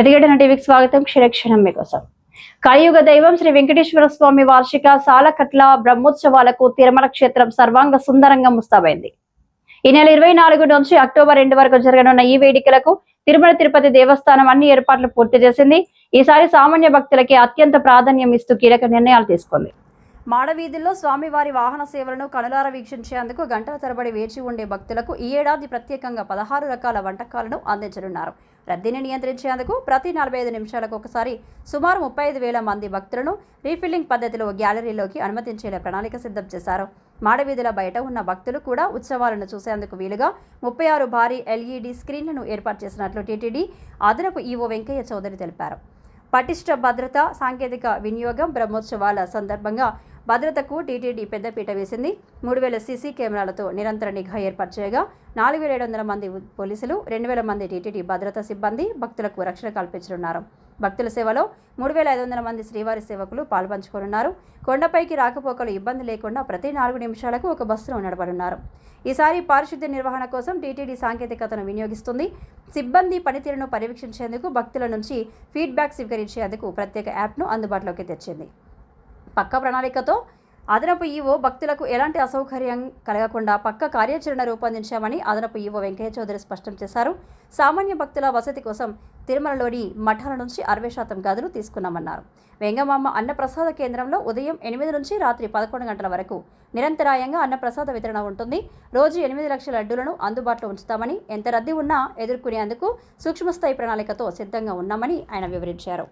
ప్రతిఘటన టీవీకి స్వాగతం. క్షణక్షణం మీకోసం. కలియుగ దైవం శ్రీ వెంకటేశ్వర స్వామి వార్షిక సాలకట్ల బ్రహ్మోత్సవాలకు తిరుమల క్షేత్రం సర్వాంగ సుందరంగా ముస్తాబైంది. ఈ నెల ఇరవై నాలుగు నుంచి అక్టోబర్ రెండు వరకు జరగనున్న ఈ వేడుకలకు తిరుమల తిరుపతి దేవస్థానం అన్ని ఏర్పాట్లు పూర్తి చేసింది. ఈసారి సామాన్య భక్తులకి అత్యంత ప్రాధాన్యం ఇస్తూ కీలక నిర్ణయాలు తీసుకుంది. మాడవీధుల్లో స్వామివారి వాహన సేవలను కనులార వీక్షించేందుకు గంటల తరబడి వేచి ఉండే భక్తులకు ఈ ఏడాది ప్రత్యేకంగా పదహారు రకాల వంటకాలను అందించనున్నారు. రద్దీని నియంత్రించేందుకు ప్రతి నలభై ఐదు నిమిషాలకు ఒకసారి సుమారు ముప్పై ఐదు వేల మంది భక్తులను రీఫిల్లింగ్ పద్ధతిలో గ్యాలరీలోకి అనుమతించేలా ప్రణాళిక సిద్ధం చేశారు. మాడవీధుల బయట ఉన్న భక్తులు కూడా ఉత్సవాలను చూసేందుకు వీలుగా ముప్పై ఆరు భారీ ఎల్ఈడి స్క్రీన్లను ఏర్పాటు చేసినట్లు టీటీడీ అదనపు ఈవో వెంకయ్య చౌదరి తెలిపారు. పటిష్ట భద్రత సాంకేతిక వినియోగం బ్రహ్మోత్సవాల సందర్భంగా భద్రతకు టీటీడీ పెద్దపీట వేసింది. మూడు వేల సీసీ కెమెరాలతో నిరంతర నిఘా ఏర్పరిచేయగా నాలుగు వేల ఏడు వందల మంది పోలీసులు రెండు వేల మంది టీటీడీ భద్రతా సిబ్బంది భక్తులకు రక్షణ కల్పించనున్నారు. భక్తుల సేవలో మూడు వేల ఐదు వందల మంది శ్రీవారి సేవకులు పాల్పంచుకోనున్నారు. కొండపైకి రాకపోకలు ఇబ్బంది లేకుండా ప్రతి నాలుగు నిమిషాలకు ఒక బస్సును నడపనున్నారు ఈసారి పారిశుద్ధ్య నిర్వహణ కోసం టీటీడీ సాంకేతికతను వినియోగిస్తుంది. సిబ్బంది పనితీరును పర్యవేక్షించేందుకు భక్తుల నుంచి ఫీడ్బ్యాక్ స్వీకరించేందుకు ప్రత్యేక యాప్ను అందుబాటులోకి తెచ్చింది. పక్క ప్రణాళికతో అదనపు ఈవో భక్తులకు ఎలాంటి అసౌకర్యం కలగకుండా పక్క కార్యాచరణ రూపొందించామని అదనపు ఈవో వెంకయ్య చౌదరి స్పష్టం చేశారు. సామాన్య భక్తుల వసతి కోసం తిరుమలలోని మఠాల నుంచి అరవై శాతం గదులు తీసుకున్నామన్నారు. వెంగమామ అన్నప్రసాద కేంద్రంలో ఉదయం ఎనిమిది నుంచి రాత్రి పదకొండు గంటల వరకు నిరంతరాయంగా అన్నప్రసాద వితరణ ఉంటుంది. రోజు ఎనిమిది లక్షల అడ్డులను అందుబాటులో ఉంచుతామని ఎంత రద్దీ ఉన్నా ఎదుర్కొనేందుకు సూక్ష్మస్థాయి ప్రణాళికతో సిద్ధంగా ఉన్నామని ఆయన వివరించారు.